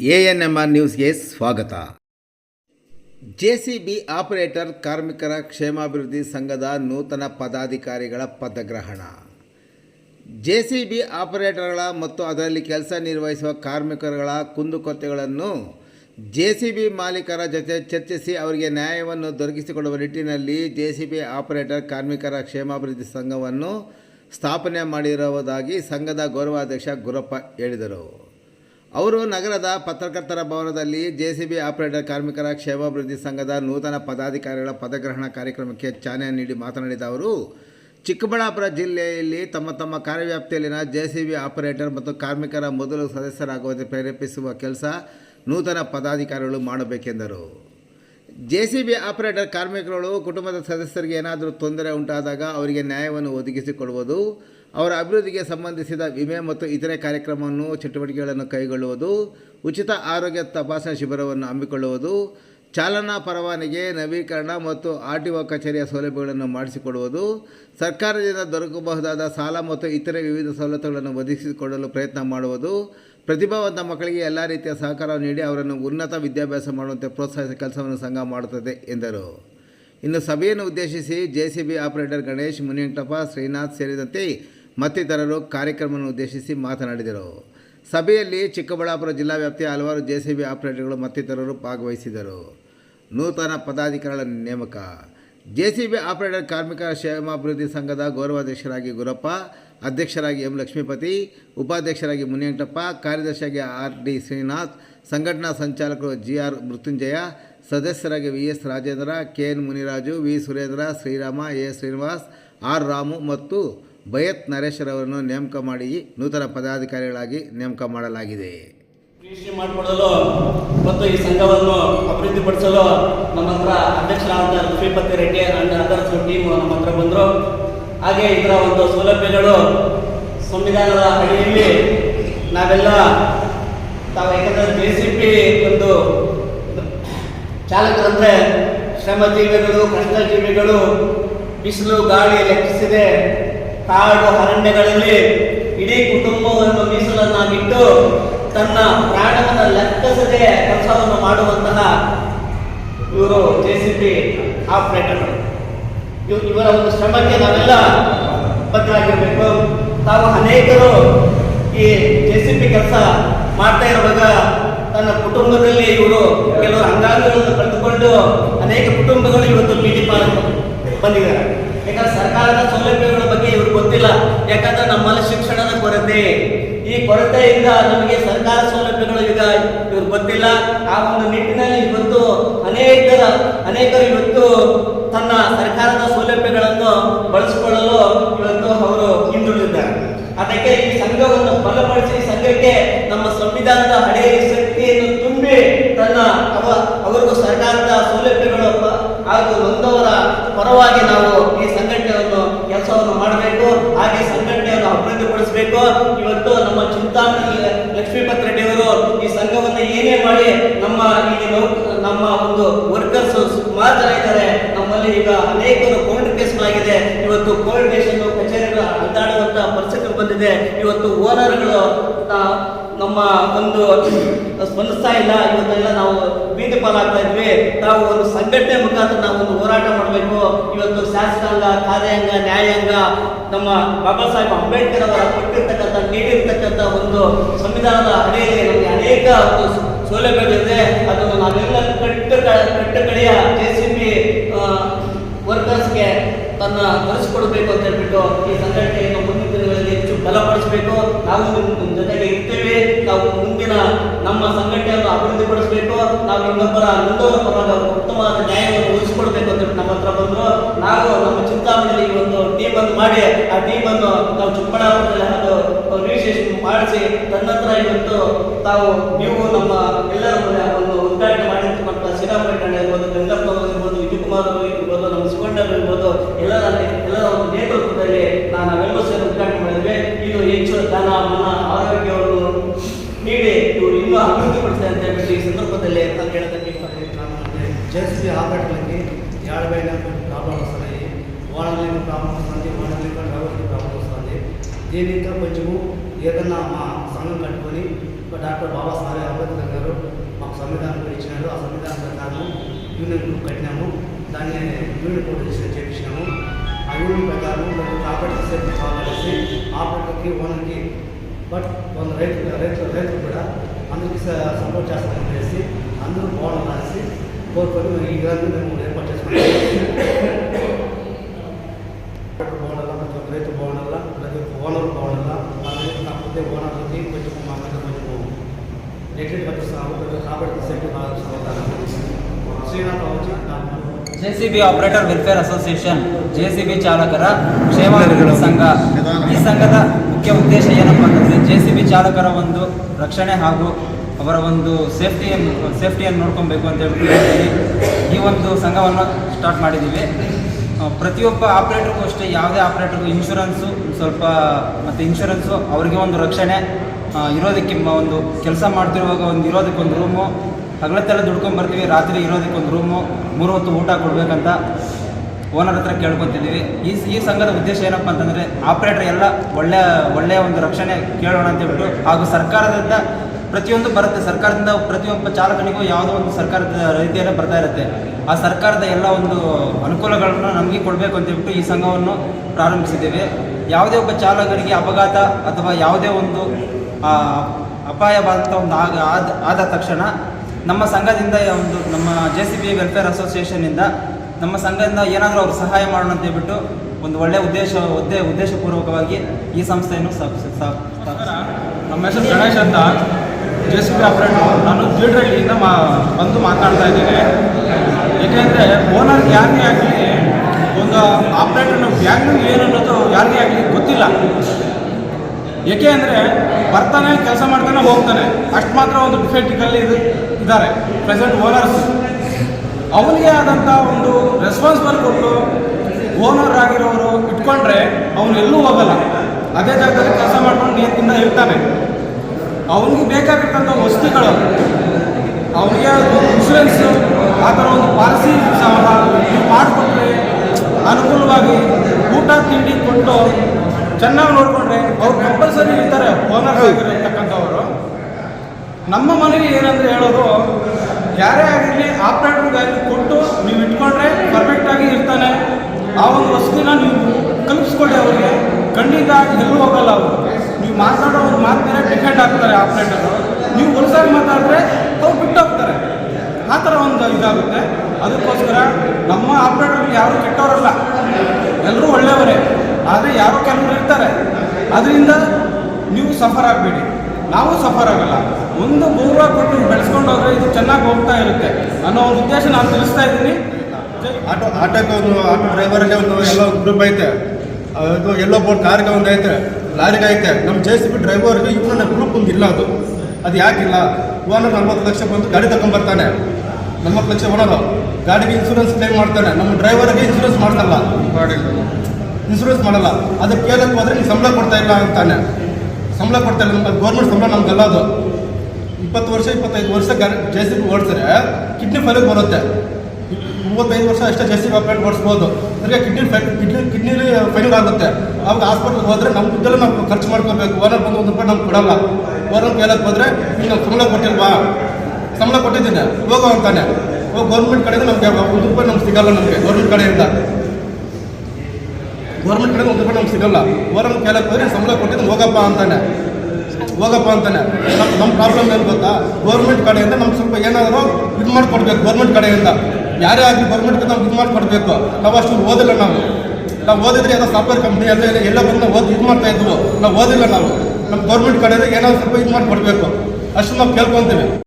ANMR ನ್ಯೂಸ್ಗೆ ಸ್ವಾಗತ. JCB operator, ಕಾರ್ಮಿಕರ ಕ್ಷೇಮಾಭಿವೃದ್ಧಿ ಸಂಘದ ನೂತನ ಪದಾಧಿಕಾರಿಗಳ ಪದಗ್ರಹಣ. ಜೆಸಿಬಿ ಆಪರೇಟರ್ಗಳ ಮತ್ತು ಅದರಲ್ಲಿ ಕೆಲಸ ನಿರ್ವಹಿಸುವ ಕಾರ್ಮಿಕರುಗಳ ಕುಂದುಕೊರತೆಗಳನ್ನು ಜೆಸಿಬಿ ಮಾಲೀಕರ ಜೊತೆ ಚರ್ಚಿಸಿ ಅವರಿಗೆ ನ್ಯಾಯವನ್ನು ದೊರಕಿಸಿಕೊಡುವ ನಿಟ್ಟಿನಲ್ಲಿ ಜೆಸಿಬಿ ಆಪರೇಟರ್, ಕಾರ್ಮಿಕರ ಕ್ಷೇಮಾಭಿವೃದ್ಧಿ ಸಂಘವನ್ನು ಸ್ಥಾಪನೆ ಮಾಡಿರುವುದಾಗಿ ಸಂಘದ ಗೌರವಾಧ್ಯಕ್ಷ ಗುರಪ್ಪ ಹೇಳಿದರು. ಅವರು ನಗರದ ಪತ್ರಕರ್ತರ ಭವನದಲ್ಲಿ ಜೆಸಿಬಿ ಆಪರೇಟರ್ ಕಾರ್ಮಿಕರ ಕ್ಷೇಮಾಭಿವೃದ್ಧಿ ಸಂಘದ ನೂತನ ಪದಾಧಿಕಾರಿಗಳ ಪದಗ್ರಹಣ ಕಾರ್ಯಕ್ರಮಕ್ಕೆ ಚಾಲನೆ ನೀಡಿ ಮಾತನಾಡಿದ ಅವರು, ಚಿಕ್ಕಬಳ್ಳಾಪುರ ಜಿಲ್ಲೆಯಲ್ಲಿ ತಮ್ಮ ತಮ್ಮ ಕಾರ್ಯವ್ಯಾಪ್ತಿಯಲ್ಲಿನ ಜೆಸಿಬಿ ಆಪರೇಟರ್ ಮತ್ತು ಕಾರ್ಮಿಕರ ಮೊದಲು ಸದಸ್ಯರಾಗುವಂತೆ ಪ್ರೇರೇಪಿಸುವ ಕೆಲಸ ನೂತನ ಪದಾಧಿಕಾರಿಗಳು ಮಾಡಬೇಕೆಂದರು. ಜೆಸಿಬಿ ಆಪರೇಟರ್ ಕಾರ್ಮಿಕರುಗಳು ಕುಟುಂಬದ ಸದಸ್ಯರಿಗೆ ಏನಾದರೂ ತೊಂದರೆ ಉಂಟಾದಾಗ ಅವರಿಗೆ ನ್ಯಾಯವನ್ನು ಒದಗಿಸಿಕೊಡುವುದು ಅವರ ಅಭಿವೃದ್ಧಿಗೆ ಸಂಬಂಧಿಸಿದ ವಿಮೆ ಮತ್ತು ಇತರೆ ಕಾರ್ಯಕ್ರಮವನ್ನು ಚಟುವಟಿಕೆಗಳನ್ನು ಕೈಗೊಳ್ಳುವುದು, ಉಚಿತ ಆರೋಗ್ಯ ತಪಾಸಣಾ ಶಿಬಿರವನ್ನು ಹಮ್ಮಿಕೊಳ್ಳುವುದು, ಚಾಲನಾ ಪರವಾನಿಗೆ ನವೀಕರಣ ಮತ್ತು ಆರ್ ಟಿ ಒ ಕಚೇರಿಯ ಸೌಲಭ್ಯಗಳನ್ನು ಮಾಡಿಸಿಕೊಡುವುದು, ಸರ್ಕಾರದಿಂದ ದೊರಕಬಹುದಾದ ಸಾಲ ಮತ್ತು ಇತರೆ ವಿವಿಧ ಸವಲತ್ತುಗಳನ್ನು ಒದಗಿಸಿಕೊಡಲು ಪ್ರಯತ್ನ ಮಾಡುವುದು, ಪ್ರತಿಭಾವಂತ ಮಕ್ಕಳಿಗೆ ಎಲ್ಲ ರೀತಿಯ ಸಹಕಾರ ನೀಡಿ ಅವರನ್ನು ಉನ್ನತ ವಿದ್ಯಾಭ್ಯಾಸ ಮಾಡುವಂತೆ ಪ್ರೋತ್ಸಾಹಿಸುವ ಕೆಲಸವನ್ನು ಸಂಘ ಮಾಡುತ್ತದೆ, ಎಂದರು. ಇನ್ನು ಸಭೆಯನ್ನು ಉದ್ದೇಶಿಸಿ ಜೆಸಿಬಿ ಆಪರೇಟರ್ ಗಣೇಶ್ ಮುನಿಯಂಟಪ್ಪ ಶ್ರೀನಾಥ್ ಸೇರಿದಂತೆ ಮತ್ತಿತರರು ಕಾರ್ಯಕ್ರಮವನ್ನು ಉದ್ದೇಶಿಸಿ ಮಾತನಾಡಿದರು. ಸಭೆಯಲ್ಲಿ ಚಿಕ್ಕಬಳ್ಳಾಪುರ ಜಿಲ್ಲಾ ವ್ಯಾಪ್ತಿಯ ಹಲವಾರು ಜೆಸಿಬಿ ಆಪರೇಟರ್ಗಳು ಮತ್ತಿತರರು ಭಾಗವಹಿಸಿದರು. ನೂತನ ಪದಾಧಿಕಾರಿಗಳ ನೇಮಕ. ಜೆಸಿಬಿ ಆಪರೇಟರ್ ಕಾರ್ಮಿಕ ಕ್ಷೇಮಾಭಿವೃದ್ಧಿ ಸಂಘದ ಗೌರವಾಧ್ಯಕ್ಷರಾಗಿ ಗುರಪ್ಪ, ಅಧ್ಯಕ್ಷರಾಗಿ ಎಂ ಲಕ್ಷ್ಮೀಪತಿ, ಉಪಾಧ್ಯಕ್ಷರಾಗಿ ಮುನಿಯಂಟಪ್ಪ ಕಾರ್ಯದರ್ಶಿಯಾಗಿ ಆರ್ ಡಿ ಶ್ರೀನಾಥ್, ಸಂಘಟನಾ ಸಂಚಾಲಕರು ಜಿ ಆರ್ ಮೃತ್ಯುಂಜಯ, ಸದಸ್ಯರಾಗಿ V S Rajendra, K N Muniraju, V Surendra, Srirama, A Srinivas, R Ramu ಮತ್ತು ಬಯತ್ ನರೇಶ್ ಅವರನ್ನು ನೇಮಕ ಮಾಡಿ ನೂತನ ಪದಾಧಿಕಾರಿಗಳಾಗಿ ನೇಮಕ ಮಾಡಲಾಗಿದೆ. ಕೃಷಿ ಮಾಡಿಕೊಡಲು ಮತ್ತು ಈ ಸಂಘವನ್ನು ಅಭಿವೃದ್ಧಿಪಡಿಸಲು ನಮ್ಮ ಹತ್ರ ಅಧ್ಯಕ್ಷರಾದ Lakshmipathi Reddy and others team ನಮ್ಮ ಹತ್ರ ಬಂದರು. ಹಾಗೆ ಇದರ ಒಂದು ಸೌಲಭ್ಯಗಳು ಸಂವಿಧಾನದ ಅಡಿಯಲ್ಲಿ ನಾವೆಲ್ಲ ತಾವು ಯಾಕಂದ್ರೆ ಜೆ ಸಿ ಪಿ ಒಂದು ಚಾಲಕರಂದ್ರೆ ಶ್ರಮಜೀವಿಗಳು, ಕಷ್ಟಜೀವಿಗಳು, ಬಿಸಿಲು, ಗಾಳಿ ಲೆಕ್ಕಿಸದೆ ಕಾಡು ಅರಣ್ಯಗಳಲ್ಲಿ ಇಡೀ ಕುಟುಂಬವನ್ನು ಮೀಸಲನ್ನಾಗಿಟ್ಟು ತನ್ನ ಪ್ರಾಣವನ್ನು ಲೆಕ್ಕಿಸದೆ ಕೆಲಸವನ್ನು ಮಾಡುವಂತಹ ಇವರು ಜೆ ಸಿ ಪಿ ಆಪರೇಟರ್ಗಳು. ಇವ್- ಇವರ ಒಂದು ಶ್ರಮಕ್ಕೆ ನಾವೆಲ್ಲ ಬದ್ಧರಾಗಿರ್ಬೇಕು. ತಾವು ಅನೇಕರು ಈ ಜೆ ಸಿ ಪಿ ಕೆಲಸ ಮಾಡ್ತಾ ಇರುವಾಗ ತನ್ನ ಕುಟುಂಬದಲ್ಲಿ ಇವರು ಕೆಲವು ಅಂಗಾಂಗಗಳನ್ನು ಕಳೆದುಕೊಂಡು ಅನೇಕ ಕುಟುಂಬಗಳು ಇವತ್ತು ಬೀದಿ ಪಾಲು ಬಂದಿದ್ದಾರೆ. ಯಾಕಂದ್ರೆ ಸರ್ಕಾರದ ಸೌಲಭ್ಯಗಳ ಬಗ್ಗೆ ಇವ್ರಿಗೆ ಗೊತ್ತಿಲ್ಲ. ಯಾಕಂದ್ರೆ ನಮ್ಮಲ್ಲಿ ಶಿಕ್ಷಣದ ಕೊರತೆ. ಈ ಕೊರತೆಯಿಂದ ನಮಗೆ ಸರ್ಕಾರ ಸೌಲಭ್ಯಗಳು ಈಗ ಇವ್ರಿಗೆ ಗೊತ್ತಿಲ್ಲ. ಆ ಒಂದು ನಿಟ್ಟಿನಲ್ಲಿ ಇವತ್ತು ಅನೇಕರ, ಅನೇಕರು ಇವತ್ತು ತನ್ನ ಸರ್ಕಾರದ ಸೌಲಭ್ಯಗಳನ್ನು ಬಳಸಿಕೊಳ್ಳಲು ಇವತ್ತು ಅವರು ಹಿಂದುಳಿದಿದ್ದಾರೆ. ಅದಕ್ಕೆ ಈ ಸಂಘವನ್ನು ಬಲಪಡಿಸಿ ಸಂಘಕ್ಕೆ ನಮ್ಮ ಸಂವಿಧಾನದ ಹಳೆಯ ಶಕ್ತಿಯನ್ನು ತುಂಬಿ ತನ್ನ ಅವ, ಅವರಿಗೂ ಸರ್ಕಾರದ ಸೌಲಭ್ಯಗಳು ಹಾಗೂ ಒಂದವರ ಪರವಾಗಿ ನಾವು ಈ ಸಂಘಟನೆಯನ್ನು ಕೆಲಸವನ್ನು ಮಾಡಬೇಕು, ಹಾಗೆ ಸಂಘಟನೆಯನ್ನು ಅಭಿವೃದ್ಧಿಪಡಿಸಬೇಕು. ಇವತ್ತು ನಮ್ಮ ಚಿಂತಾಮಣಿ ಲಕ್ಷ್ಮೀಪತ್ ರೆಡ್ಡಿ ಈ ಸಂಘವನ್ನು ಏನೇ ಮಾಡಿ ನಮ್ಮ ಈ ನಮ್ಮ ಒಂದು ವರ್ಕರ್ಸ್ ಸುಮಾರು ಜನ ಇದ್ದಾರೆ. ನಮ್ಮಲ್ಲಿ ಈಗ ಅನೇಕರು ಕೋಲ್ಡ್ ಕೇಸ್ಗಳಾಗಿದೆ ಇವತ್ತು ಕೋಲ್ಡ್ ಕೇಸನ್ನು ಕಚೇರಿಗಳು ಅಲ್ದಾಡುವಂತ ಪರಿಸ್ಥಿತಿ ಬಂದಿದೆ. ಇವತ್ತು ಓನರ್ಗಳು ನಮ್ಮ ಒಂದು ಸ್ಪಂದಿಸ್ತಾ ಇಲ್ಲ, ಇವತ್ತೆಲ್ಲ ನಾವು ಬೀದಿ ಪಾಲಾಗ್ತಾ ಇದ್ವಿ. ನಾವು ಒಂದು ಸಂಘಟನೆ ಮುಖಾಂತರ ನಾವು ಒಂದು ಹೋರಾಟ ಮಾಡಬೇಕು. ಇವತ್ತು ಶಾಸಕಾಂಗ, ಕಾರ್ಯಾಂಗ, ನ್ಯಾಯಾಂಗ, ನಮ್ಮ ಬಾಬಾ ಸಾಹೇಬ್ ಅಂಬೇಡ್ಕರ್ ಅವರ ಕೊಟ್ಟಿರ್ತಕ್ಕಂಥ ನೀಡಿರ್ತಕ್ಕಂಥ ಒಂದು ಸಂವಿಧಾನದ ಅಡಿಯಲ್ಲಿ ನಮಗೆ ಅನೇಕ ಒಂದು ಸೌಲಭ್ಯಗಳಿದೆ. ಅದನ್ನು ನಾವೆಲ್ಲ ಕಟ್ಟ ಕಟ್ಟ ಕಡೆಯ ಜೆ ಸಿ ಬಿ ವರ್ಕರ್ಸ್ಗೆ ತನ್ನ ಒರೆಸಿಕೊಡ್ಬೇಕು ಅಂತ ಹೇಳ್ಬಿಟ್ಟು ಈ ಸಂಘಟನೆಯನ್ನು ಮುಂದಿನ ದಿನಗಳಲ್ಲಿ ಹೆಚ್ಚು ಬಲಪಡಿಸಬೇಕು. ನಾವು ಜೊತೆಗೆ ಇರ್ತೀವಿ. ನಾವು ಮುಂದಿನ ನಮ್ಮ ಸಂಘಟನೆಯನ್ನು ಅಭಿವೃದ್ಧಿಪಡಿಸಬೇಕು. ನಾವು ಇನ್ನೊಬ್ಬರ ನೊಂದವರ ಪರವಾಗಿ ಉತ್ತಮವಾದ ನ್ಯಾಯವನ್ನು ಉಳಿಸಿಕೊಡ್ಬೇಕು ಅಂತ ನಮ್ಮ ಹತ್ರ ಬಂದರು. ನಾವು ನಮ್ಮ ಚಿಂತಾಮಣಿಯಲ್ಲಿ ಈ ಒಂದು ಟೀಮ್ ಅನ್ನು ಮಾಡಿ, ಆ ಟೀಮ್ ಅನ್ನು ನಾವು ಚಿಕ್ಕಬಳ್ಳಾಪುರದಲ್ಲಿ ಅದು ರಿಜಿಸ್ಟ್ರೇಷನ್ ಮಾಡಿಸಿ, ತನ್ನತ್ರ ಇವತ್ತು ತಾವು ನೀವು ನಮ್ಮ ಎಲ್ಲರ ಮುಂದೆ యాభై ప్రాబ్లం వస్తున్నాయి లేని ప్రాబ్లం వస్తుంది? వాళ్ళకి కూడా ఎవరికి ప్రాబ్లం వస్తుంది. దీని ఇంకా కొంచెము ఏదన్నా మా సంఘం కట్టుకొని డాక్టర్ బాబాసాహెబ్ అంబేద్కర్ గారు మాకు సంవిధానం ఇచ్చినారు ఆ సంవిధానం ప్రకారం యూనియన్ గ్రూప్ కట్టినాము. దాన్ని యూనియన్ కోర్టు రిజిస్టర్ చేయించినాము ఆ యూనియన్ ప్రకారం మేము ఆపరేటర్ సేఫ్టీ కావాలనేసి ఆపరేటర్కి ఓనర్కి బట్ కొంత రైతు రైతు రైతులు కూడా అందరికీ స- సపోర్ట్ చేస్తామని చెప్పేసి అందరూ బాగుండాలి ಕೋರ್ಕೊಂಡು ಈಗಾಗಲೂ ನಾವು ಏರ್ಪರ್ಚೇಸ್ ಭವನಲ್ಲ ಮತ್ತು ರೈತ ಓನರ್ ಆದರೆ ನಮ್ಮ ಓನರ್ ಜೊತೆ ಪಂಚಮ ಮಾತಾಡೋ ಪಂಚಮ ರಿಲೇಟೆಡ್ ಮತ್ತು ಕಾಪಾಡಿದ ಸೇಫ್ಟಿ ಶ್ರೀನಾಥ್ ಅವರು ನಾನು ಆಪರೇಟರ್ ವೆಲ್ಫೇರ್ ಅಸೋಸಿಯೇಷನ್ ಜೆಸಿಬಿ ಚಾಲಕರ ಕ್ಷೇಮ ಸಂಘ. ಈ ಸಂಘದ ಮುಖ್ಯ ಉದ್ದೇಶ ಏನಪ್ಪ ಅಂತಂದರೆ ಜೆಸಿಬಿ ಚಾಲಕರ ಒಂದು ರಕ್ಷಣೆ ಹಾಗೂ ಅವರ ಒಂದು ಸೇಫ್ಟಿಯನ್ನು ಸೇಫ್ಟಿಯನ್ನು ನೋಡ್ಕೊಬೇಕು ಅಂತ ಹೇಳ್ಬಿಟ್ಟು ಈ ಒಂದು ಸಂಘವನ್ನು ಸ್ಟಾರ್ಟ್ ಮಾಡಿದ್ದೀವಿ. ಪ್ರತಿಯೊಬ್ಬ ಆಪ್ರೇಟರ್ಗೂ ಅಷ್ಟೇ ಯಾವುದೇ ಆಪ್ರೇಟರ್ಗೂ ಇನ್ಶೂರೆನ್ಸು ಸ್ವಲ್ಪ ಮತ್ತು ಇನ್ಶೂರೆನ್ಸು ಅವರಿಗೆ ಒಂದು ರಕ್ಷಣೆ ಇರೋದಕ್ಕೆ ಒಂದು ಕೆಲಸ ಮಾಡ್ತಿರುವಾಗ ಒಂದು ಇರೋದಕ್ಕೆ ಒಂದು ರೂಮು ಹಗಲತ್ತೆಲ್ಲ ದುಡ್ಕೊಂಡ್ಬರ್ತೀವಿ ರಾತ್ರಿ ಇರೋದಕ್ಕೆ ಒಂದು ರೂಮು ಮೂರು ಹೊತ್ತು ಊಟ ಕೊಡಬೇಕಂತ ಓನರ್ ಹತ್ರ ಕೇಳ್ಕೊತಿದ್ದೀವಿ. ಈ ಈ ಸಂಘದ ಉದ್ದೇಶ ಏನಪ್ಪ ಅಂತಂದರೆ ಆಪ್ರೇಟರ್ ಎಲ್ಲ ಒಳ್ಳೆಯ ಒಳ್ಳೆಯ ಒಂದು ರಕ್ಷಣೆ ಕೇಳೋಣ ಅಂತ ಹೇಳ್ಬಿಟ್ಟು ಹಾಗೂ ಸರ್ಕಾರದಿಂದ ಪ್ರತಿಯೊಂದು ಬರುತ್ತೆ. ಸರ್ಕಾರದಿಂದ ಪ್ರತಿಯೊಬ್ಬ ಚಾಲಕನಿಗೂ ಯಾವುದೋ ಒಂದು ಸರ್ಕಾರದ ರೀತಿಯಲ್ಲೇ ಬರ್ತಾ ಇರುತ್ತೆ. ಆ ಸರ್ಕಾರದ ಎಲ್ಲ ಒಂದು ಅನುಕೂಲಗಳನ್ನು ನಮಗೆ ಕೊಡಬೇಕು ಅಂತ ಹೇಳ್ಬಿಟ್ಟು ಈ ಸಂಘವನ್ನು ಪ್ರಾರಂಭಿಸಿದ್ದೇವೆ. ಯಾವುದೇ ಒಬ್ಬ ಚಾಲಕರಿಗೆ ಅಪಘಾತ ಅಥವಾ ಯಾವುದೇ ಒಂದು ಅಪಾಯವಾದಂಥ ಒಂದು ಆಗ, ಆದ ಆದ ತಕ್ಷಣ ನಮ್ಮ ಸಂಘದಿಂದ ಒಂದು ನಮ್ಮ ಜೆ ಸಿ ಬಿ ವೆಲ್ಫೇರ್ ಅಸೋಸಿಯೇಷನಿಂದ ನಮ್ಮ ಸಂಘದಿಂದ ಏನಾದರೂ ಅವ್ರು ಸಹಾಯ ಮಾಡೋಣ ಅಂತ ಹೇಳ್ಬಿಟ್ಟು ಒಂದು ಒಳ್ಳೆಯ ಉದ್ದೇಶ, ಉದ್ದೇ, ಉದ್ದೇಶಪೂರ್ವಕವಾಗಿ ಈ ಸಂಸ್ಥೆಯನ್ನು ಸ್ಥಾಪಿಸ ಸ್ಥಾಪ್- ನಮ್ಮ ಹೆಸರು ಗಣೇಶ್ ಅಂತ. ಜೆ ಸಿ ಬಿ ಆಪ್ರೇಟರ್ ನಾನು ಜೀಡ್ರಳ್ಳಿಯಿಂದ ಮಾ ಬಂದು ಮಾತಾಡ್ತಾ ಇದ್ದೀನಿ. ಏಕೆಂದರೆ ಓನರ್ ಯಾರಿಗೆ ಆಗಲಿ ಒಂದು ಆಪ್ರೇಟರ್ನ ವ್ಯಾಲ್ಯೂ ಏನು ಅನ್ನೋದು ಯಾರಿಗೇ ಆಗಲಿ ಗೊತ್ತಿಲ್ಲ. ಏಕೆ ಅಂದರೆ ಬರ್ತಾನೆ, ಕೆಲಸ ಮಾಡ್ತಾನೆ, ಹೋಗ್ತಾನೆ. ಅಷ್ಟು ಮಾತ್ರ ಒಂದು ಡಿಫೆಕ್ಟಿಕಲ್ಲಿ ಇದು, ಇದ್ದಾರೆ ಪ್ರೆಸೆಂಟ್ ಓನರ್ಸ್. ಅವನಿಗೆ ಆದಂಥ ಒಂದು ರೆಸ್ಪಾನ್ಸಿಬಲ್ ಕೊಟ್ಟು ಓನರ್ ಆಗಿರೋರು ಇಟ್ಕೊಂಡ್ರೆ ಅವನು ಎಲ್ಲೂ ಹೋಗಲ್ಲ. ಅದೇ ಜಾಗದಲ್ಲಿ ಕೆಲಸ ಮಾಡ್ಕೊಂಡು ನಿಯತ್ತಿಂದ ಇರ್ತಾನೆ. ಅವನಿಗೆ ಬೇಕಾಗಿರ್ತಂಥ ವಸ್ತುಗಳು, ಅವನಿಗೆ ಇನ್ಶೂರೆನ್ಸ್ ಆ ಥರ ಒಂದು ಪಾಲಿಸಿ ಮಾಡಿಕೊಟ್ರೆ ಅನುಕೂಲವಾಗಿ ಊಟ, ತಿಂಡಿ ಕೊಟ್ಟು ಚೆನ್ನಾಗಿ ನೋಡಿಕೊಂಡ್ರೆ ಅವ್ರು ಕಂಪಲ್ಸರಿ ಇರ್ತಾರೆ ಓನರ್ ಆಗಿರತಕ್ಕಂಥವರು. ನಮ್ಮ ಮನೆಗೆ ಏನಂದ್ರೆ ಹೇಳೋದು, ಯಾರೇ ಆಗಿರಲಿ ಆಪ್ರೇಟರ್ಗಾಗಲಿ ಕೊಟ್ಟು ನೀವು ಇಟ್ಕೊಂಡ್ರೆ ಪರ್ಫೆಕ್ಟಾಗಿ ಇರ್ತಾನೆ. ಆ ಒಂದು ವಸ್ತುನ ನೀವು ಕಲ್ಪಿಸ್ಕೊಳ್ಳಿ ಅವರಿಗೆ ಖಂಡಿತ ಎಲ್ಲೂ ಹೋಗಲ್ಲ ಅವರು. ನೀವು ಮಾತಾಡೋ ಮಾತಿನ ಡಿಪೆಂಡ್ ಆಗ್ತಾರೆ ಆಪ್ರೇಟರು ನೀವು ಹೊಲಸಾಗಿ ಮಾತಾಡಿದ್ರೆ ಅವ್ರು ಬಿಟ್ಟು ಹೋಗ್ತಾರೆ ಆ ಥರ ಒಂದು ಇದಾಗುತ್ತೆ. ಅದಕ್ಕೋಸ್ಕರ ನಮ್ಮ ಆಪ್ರೇಟರ್ಗಳು ಯಾರು ಕೆಟ್ಟವರಲ್ಲ. ಎಲ್ಲರೂ ಒಳ್ಳೆಯವರೇ. ಆದರೆ ಯಾರೋ ಕೆಲವರು ಇರ್ತಾರೆ. ಅದರಿಂದ ನೀವು ಸಫರ್ ಆಗಬೇಡಿ. ನಾವು ಸಫರ್ ಆಗಲ್ಲ. ಒಂದು ಗೌರವ ಕೊಟ್ಟು ಬೆಳೆಸ್ಕೊಂಡು ಹೋದ್ರೆ ಇದು ಚೆನ್ನಾಗಿ ಹೋಗ್ತಾ ಇರುತ್ತೆ ಅನ್ನೋ ಒಂದು ಉದ್ದೇಶ ನಾನು ತಿಳಿಸ್ತಾ ಇದ್ದೀನಿ. ಆಟೋ ಆಟೋಗೆ ಒಂದು ಆಟೋ ಡ್ರೈವರ್ಗೆ ಒಂದು ಎಲ್ಲ ಗ್ರೂಪ್ ಐತೆ. ಅದು ಎಲ್ಲೋ ಬೋರ್ಡ್ ಕಾರ್ಗೆ ಒಂದು ಐತೆ, ಲಾರಿಗೆ ನಮ್ಮ ಜೆ ಸಿ ಬಿ ಡ್ರೈವರ್ಗೆ ಇವನ ಗ್ರೂಪ್ ಒಂದು ಇಲ್ಲ ಅದು. ಅದು ಯಾಕಿಲ್ಲ? ಓನರ್ ನಲ್ವತ್ತು ಲಕ್ಷ ಬಂದು ಗಾಡಿ ತಗೊಂಡ್ಬರ್ತಾನೆ ನಲ್ವತ್ತು ಲಕ್ಷ ಓನರು. ಗಾಡಿಗೆ ಇನ್ಸೂರೆನ್ಸ್ ಕ್ಲೇಮ್ ಮಾಡ್ತಾನೆ. ನಮ್ಮ ಡ್ರೈವರ್ಗೆ ಇನ್ಸೂರೆನ್ಸ್ ಮಾಡಲ್ಲ ಇನ್ಸೂರೆನ್ಸ್ ಮಾಡಲ್ಲ. ಅದಕ್ಕೆ ಕೇಳಕ್ಕೆ ಹೋದ್ರೆ ನೀವು ಸಂಬಳ ಕೊಡ್ತಾ ಇಲ್ಲ ಅಂತಾನೆ. ಸಂಬಳ ಕೊಡ್ತಾ ಇಲ್ಲ. ಗೌರ್ಮೆಂಟ್ ಸಂಬಳ ನಮ್ಗೆಲ್ಲ ಅದು. ಇಪ್ಪತ್ತು ವರ್ಷ, ಇಪ್ಪತ್ತೈದು ವರ್ಷ ಜೆ ಸಿ ಬಿ ಓಡಿಸಿದ್ರೆ ಕಿಡ್ನಿ ಫೈಲಿಗೆ ಬರುತ್ತೆ. ಮೂವತ್ತೈದು ವರ್ಷ ಅಷ್ಟೇ ಜಾಸ್ತಿ ಆಪ್ರೇಟ್ ಮಾಡಿಸ್ಬೋದು. ಅಂದರೆ ಕಿಡ್ನಿ ಫೈ ಕಿಡ್ನಿ ಕಿಡ್ನಿಲಿ ಫೈಲ್ ಆಗುತ್ತೆ. ಅವಾಗ ಹಾಸ್ಪಿಟ್ಲ್ಗೆ ಹೋದರೆ ನಮ್ಮ ದುಡ್ಡಲ್ಲೇ ನಾವು ಖರ್ಚು ಮಾಡ್ಕೋಬೇಕು. ಓನರ್ ಬಂದು ಒಂದು ರೂಪಾಯಿ ನಮ್ಗೆ ಕೊಡಲ್ಲ. ಓನರ್ ಕೇಳಕ್ಕೆ ಹೋದರೆ ಈಗ ನಾವು ಸಂಬಳ ಕೊಟ್ಟಿಲ್ವಾ? ಸಂಬಳ ಕೊಟ್ಟಿದ್ದೀನಿ. ಹೋಗೋ ಅಂತಾನೆ. ಹೋಗಿ ಗೌರ್ಮೆಂಟ್ ಕಡೆಯಿಂದ ನಮಗೆ ಒಂದು ರೂಪಾಯಿ ನಮ್ಗೆ ಸಿಗಲ್ಲ ನಮಗೆ ಗೌರ್ಮೆಂಟ್ ಕಡೆಯಿಂದ. ಗೌರ್ಮೆಂಟ್ ಕಡೆ ಒಂದು ರೂಪಾಯಿ ನಮ್ಗೆ ಸಿಗಲ್ಲ. ಓನರ್ ಕೇಳಕ್ಕೆ ಹೋದರೆ ಸಂಬಳ ಕೊಟ್ಟಿದ್ದು ಹೋಗಪ್ಪ ಅಂತಾನೆ. ಹೋಗಪ್ಪ ಅಂತಾನೆ. ನಮ್ಮ ಪ್ರಾಬ್ಲಮ್ ಏನು ಗೊತ್ತಾ? ಗೌರ್ಮೆಂಟ್ ಕಡೆಯಿಂದ ನಮ್ಗೆ ಸ್ವಲ್ಪ ಏನಾದರೂ ಇದು ಮಾಡಿಕೊಡ್ಬೇಕು ಗೌರ್ಮೆಂಟ್ ಕಡೆಯಿಂದ. ಯಾರೇ ಆಗಲಿ ಗೌರ್ಮೆಂಟ್ಗೆ ನಾವು ಇದು ಮಾಡಿಕೊಡ್ಬೇಕು. ನಾವು ಅಷ್ಟು ಓದಿಲ್ಲ ನಾವು. ನಾವು ಓದಿದ್ರೆ ಏನೋ ಸಾಫ್ಟ್ವೇರ್ ಕಂಪ್ನಿ ಎಲ್ಲ ಎಲ್ಲ ಬಂದು ನಾವು ಓದಿ ಇದು ಮಾಡ್ತಾ ಇದ್ವು. ನಾವು ಓದಿಲ್ಲ ನಾವು. ನಮ್ಮ ಗೌರ್ಮೆಂಟ್ ಕಡೆಯಿಂದ ಏನೋ ಸ್ವಲ್ಪ ಇದು ಮಾಡಿಕೊಡ್ಬೇಕು. ಅಷ್ಟು ನಾವು ಕೇಳ್ಕೊತೀವಿ.